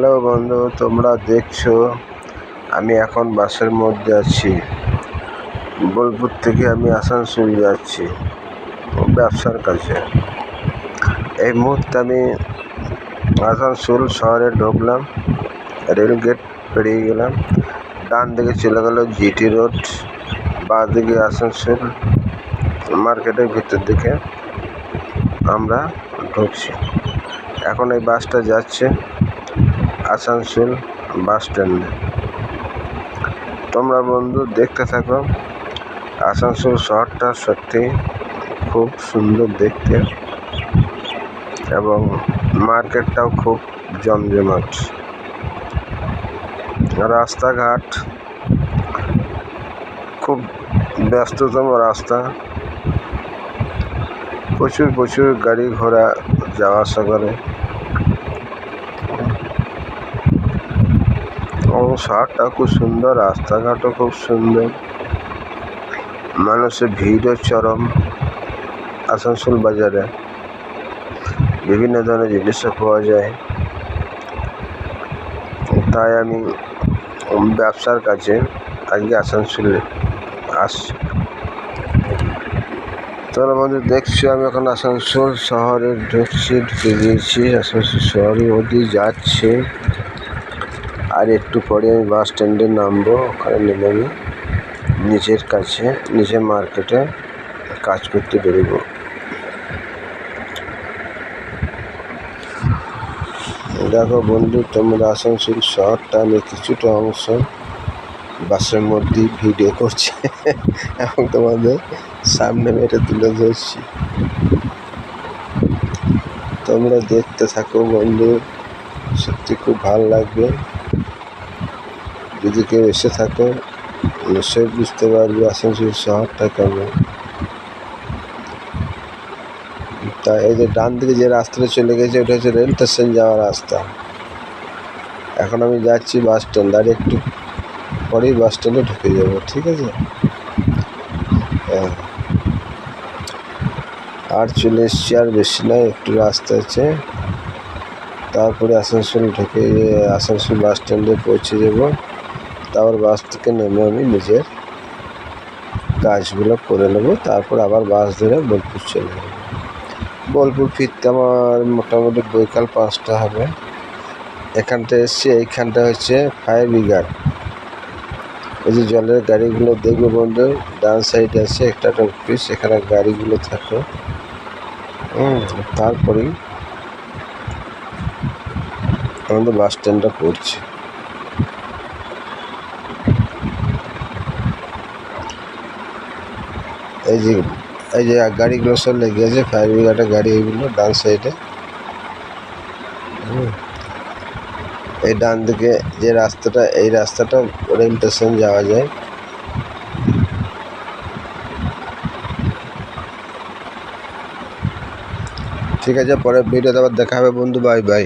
Hello বন্ধু, তোমরা দেখছ? আমি এখন বাসের মধ্যে আছি। বোলপুর থেকে আমি আসানসোল যাচ্ছি, ব্যবসার কাছে এই মুহূর্তে আমি আসানসোল শহরে ঢুকলাম, রেল গেট পেরিয়ে গেলাম। ডান দিকে চলে গেল জিটি রোড, বাঁ দিকে আসানসোল মার্কেটের ভিতর দিকে আমরা ঢুকছি। এখন এই বাসটা যাচ্ছে আসানসোল বাস স্ট্যান্ডে। তোমরা বন্ধু দেখতে থাকো, আসানসোল শহরটা সত্যি খুব সুন্দর দেখতে এবং মার্কেটটাও খুব জমজমাট। রাস্তাঘাট খুব ব্যস্ততম রাস্তা। প্রচুর প্রচুর গাড়ি ঘোড়া যাওয়া আসা করে। এবং শহরটা খুব সুন্দর, রাস্তাঘাটও খুব সুন্দর। মানুষের ভিড়ও চরম। আসানসোল বাজারে বিভিন্ন ধরনের জিনিসও পাওয়া যায়। তাই আমি ব্যবসার কাছে আজকে আসানসোলে আসছি। তোমরা বন্ধু, দেখছি আমি এখন আসানসোল শহরে ঢুকছি, ঢুকে গিয়েছি। আসানসোল শহরের মধ্যেই যাচ্ছি। আর একটু পরে আমি বাস স্ট্যান্ডে নামবো, ওখানে নেমে আমি নিজের কাছে, নিজের মার্কেটে কাজ করতে বেরোবো। দেখো বন্ধু, তোমরা আসানসোল শহরটা আমি কিছুটা অংশ বাসের মধ্যেই ভিডিও করছি। এবং তোমাদের সামনে মেরে তুলে ধরছি। তোমরা দেখতে থাকো বন্ধু, সত্যি খুব ভালো লাগবে। যদি কেউ এসে থাকো নিশ্চয়ই বুঝতে পারবে আসানসোল শহরটা কেমন। তা এই যে ডান দিকে যে রাস্তাটা চলে গেছে, ওটা হচ্ছে রেল স্টেশন যাওয়ার রাস্তা। এখন আমি যাচ্ছি বাস স্ট্যান্ড, আর একটু পরেই বাস স্ট্যান্ডে ঢুকে যাব, ঠিক আছে? হ্যাঁ। আর চলে এসছি আর বেশি নয়, একটু রাস্তা আছে। তারপরে আসানসোল ঢুকে, আসানসোল বাস স্ট্যান্ডে পৌঁছে যাব। তারপর বাস থেকে নেমে আমি নিজের কাজগুলো করে নেব, তারপর আবার বাস ধরে বোলপুর চলে যাব। বোলপুর ফিরতে আমার মোটামুটি বৈকাল পাঁচটা হবে। এখানটা এসছি এইখানটা হচ্ছে ফায়ার ব্রিগেড এই যে জলের গাড়িগুলো দেখবে বন্ধু, ডান সাইডে আছে একটা একটা অফিস এখানে গাড়িগুলো থাকে। তারপরেই আমাদের বাস স্ট্যান্ডটা পড়ছে। এই যে এই যে গাড়িগুলো সব লেগে আছে ফায়ার ব্রিগেডের গাড়ি এইগুলো ডান সাইডে। এই ডান দিকে যে রাস্তাটা, এই রাস্তাটা রেল স্টেশন যাওয়া যায়। ঠিক আছে পরে ভিডিওতে আবার দেখা হবে বন্ধু, বাই বাই।